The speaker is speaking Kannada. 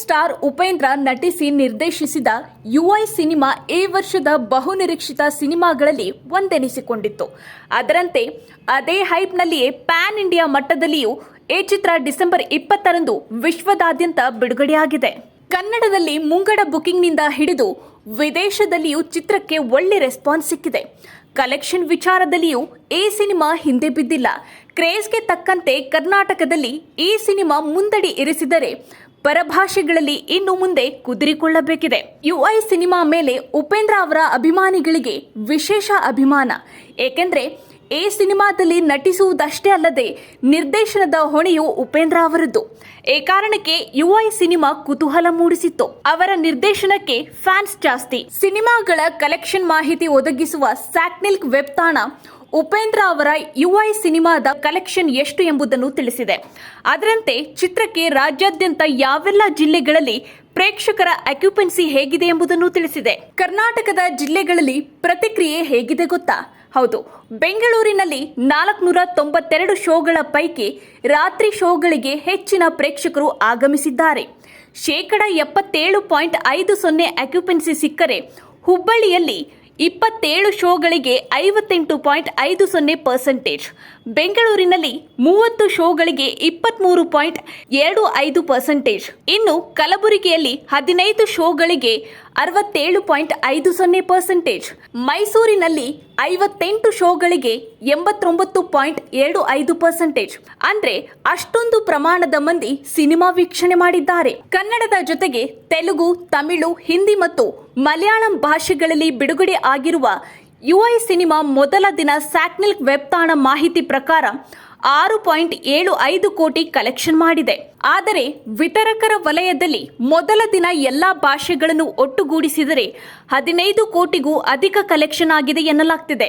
ಸ್ಟಾರ್ ಉಪೇಂದ್ರ ನಟಿಸಿ ನಿರ್ದೇಶಿಸಿದ ಯುಐ ಸಿನಿಮಾ ಈ ವರ್ಷದ ಬಹುನಿರೀಕ್ಷಿತ ಸಿನಿಮಾಗಳಲ್ಲಿ ಒಂದೆನಿಸಿಕೊಂಡಿತ್ತು. ಅದರಂತೆ ಅದೇ ಹೈಪ್ನಲ್ಲಿಯೇ ಪ್ಯಾನ್ ಇಂಡಿಯಾ ಮಟ್ಟದಲ್ಲಿಯೂ ಈ ಚಿತ್ರ ಡಿಸೆಂಬರ್ ಇಪ್ಪತ್ತರಂದು ವಿಶ್ವದಾದ್ಯಂತ ಬಿಡುಗಡೆಯಾಗಿದೆ. ಕನ್ನಡದಲ್ಲಿ ಮುಂಗಡ ಬುಕಿಂಗ್ನಿಂದ ಹಿಡಿದು ವಿದೇಶದಲ್ಲಿಯೂ ಚಿತ್ರಕ್ಕೆ ಒಳ್ಳೆ ರೆಸ್ಪಾನ್ಸ್ ಸಿಕ್ಕಿದೆ. ಕಲೆಕ್ಷನ್ ವಿಚಾರದಲ್ಲಿಯೂ ಈ ಸಿನಿಮಾ ಹಿಂದೆ ಬಿದ್ದಿಲ್ಲ. ಕ್ರೇಜ್ಗೆ ತಕ್ಕಂತೆ ಕರ್ನಾಟಕದಲ್ಲಿ ಈ ಸಿನಿಮಾ ಮುಂದಡಿ ಇರಿಸಿದರೆ ಪರಭಾಷೆಗಳಲ್ಲಿ ಇನ್ನು ಮುಂದೆ ಕುದುರಿಕೊಳ್ಳಬೇಕಿದೆ. ಯುಐ ಸಿನಿಮಾ ಮೇಲೆ ಉಪೇಂದ್ರ ಅವರ ಅಭಿಮಾನಿಗಳಿಗೆ ವಿಶೇಷ ಅಭಿಮಾನ. ಏಕೆಂದ್ರೆ ಈ ಸಿನಿಮಾದಲ್ಲಿ ನಟಿಸುವುದಷ್ಟೇ ಅಲ್ಲದೆ ನಿರ್ದೇಶನದ ಹೊಣೆಯು ಉಪೇಂದ್ರ ಅವರದ್ದು. ಈ ಕಾರಣಕ್ಕೆ ಯುಐ ಸಿನಿಮಾ ಕುತೂಹಲ ಮೂಡಿಸಿತ್ತು. ಅವರ ನಿರ್ದೇಶನಕ್ಕೆ ಫ್ಯಾನ್ಸ್ ಜಾಸ್ತಿ. ಸಿನಿಮಾಗಳ ಕಲೆಕ್ಷನ್ ಮಾಹಿತಿ ಒದಗಿಸುವ ಸ್ಯಾಕ್ನಿಲ್ಕ್ ವೆಬ್ ತಾಣ ಉಪೇಂದ್ರ ಅವರ ಯುಐ ಸಿನಿಮಾದ ಕಲೆಕ್ಷನ್ ಎಷ್ಟು ಎಂಬುದನ್ನು ತಿಳಿಸಿದೆ. ಅದರಂತೆ ಚಿತ್ರಕ್ಕೆ ರಾಜ್ಯಾದ್ಯಂತ ಯಾವೆಲ್ಲ ಜಿಲ್ಲೆಗಳಲ್ಲಿ ಪ್ರೇಕ್ಷಕರ ಅಕ್ಯುಪೆನ್ಸಿ ಹೇಗಿದೆ ಎಂಬುದನ್ನು ತಿಳಿಸಿದೆ. ಕರ್ನಾಟಕದ ಜಿಲ್ಲೆಗಳಲ್ಲಿ ಪ್ರತಿಕ್ರಿಯೆ ಹೇಗಿದೆ ಗೊತ್ತಾ? ಹೌದು, ಬೆಂಗಳೂರಿನಲ್ಲಿ ನಾಲ್ಕುನೂರ ತೊಂಬತ್ತೆರಡು ಶೋಗಳ ಪೈಕಿ ರಾತ್ರಿ ಶೋಗಳಿಗೆ ಹೆಚ್ಚಿನ ಪ್ರೇಕ್ಷಕರು ಆಗಮಿಸಿದ್ದಾರೆ. ಶೇಕಡ ಎಪ್ಪತ್ತೇಳು ಪಾಯಿಂಟ್ ಐದು ಸೊನ್ನೆ ಅಕ್ಯುಪೆನ್ಸಿ ಸಿಕ್ಕರೆ, ಹುಬ್ಬಳ್ಳಿಯಲ್ಲಿ ಇಪ್ಪತ್ತೇಳು ಶೋಗಳಿಗೆ ಐವತ್ತೆಂಟು ಪಾಯಿಂಟ್ ಐದು ಸೊನ್ನೆ ಪರ್ಸೆಂಟೇಜ್. ಬೆಂಗಳೂರಿನಲ್ಲಿ ಮೂವತ್ತು ಶೋಗಳಿಗೆ ಇಪ್ಪತ್ತ್ಮೂರು ಪಾಯಿಂಟ್ ಎರಡು ಐದು ಪರ್ಸೆಂಟೇಜ್. ಇನ್ನು ಕಲಬುರಗಿಯಲ್ಲಿ ಹದಿನೈದು ಶೋಗಳಿಗೆ ಅರವತ್ತೇಳು ಪಾಯಿಂಟ್ ಐದು ಸೊನ್ನೆ ಪರ್ಸೆಂಟೇಜ್. ಮೈಸೂರಿನಲ್ಲಿ ಐವತ್ತೆಂಟು ಶೋಗಳಿಗೆ ಎಂಬತ್ತೊಂಬತ್ತು ಪಾಯಿಂಟ್ ಎರಡು ಐದು ಪರ್ಸೆಂಟೇಜ್. ಅಂದ್ರೆ ಅಷ್ಟೊಂದು ಪ್ರಮಾಣದ ಮಂದಿ ಸಿನಿಮಾ ವೀಕ್ಷಣೆ ಮಾಡಿದ್ದಾರೆ. ಕನ್ನಡದ ಜೊತೆಗೆ ತೆಲುಗು, ತಮಿಳು, ಹಿಂದಿ ಮತ್ತು ಮಲಯಾಳಂ ಭಾಷೆಗಳಲ್ಲಿ ಬಿಡುಗಡೆ ಆಗಿರುವ ಯುಐ ಸಿನಿಮಾ ಮೊದಲ ದಿನ ಸ್ಯಾಟ್ನಿಲ್ಕ್ ವೆಬ್ ತಾಣ ಮಾಹಿತಿ ಪ್ರಕಾರ ಆರು ಪಾಯಿಂಟ್ ಏಳು ಐದು ಕೋಟಿ ಕಲೆಕ್ಷನ್ ಮಾಡಿದೆ. ಆದರೆ ವಿತರಕರ ವಲಯದಲ್ಲಿ ಮೊದಲ ದಿನ ಎಲ್ಲಾ ಭಾಷೆಗಳನ್ನು ಒಟ್ಟುಗೂಡಿಸಿದರೆ ಹದಿನೈದು ಕೋಟಿಗೂ ಅಧಿಕ ಕಲೆಕ್ಷನ್ ಆಗಿದೆ ಎನ್ನಲಾಗ್ತಿದೆ.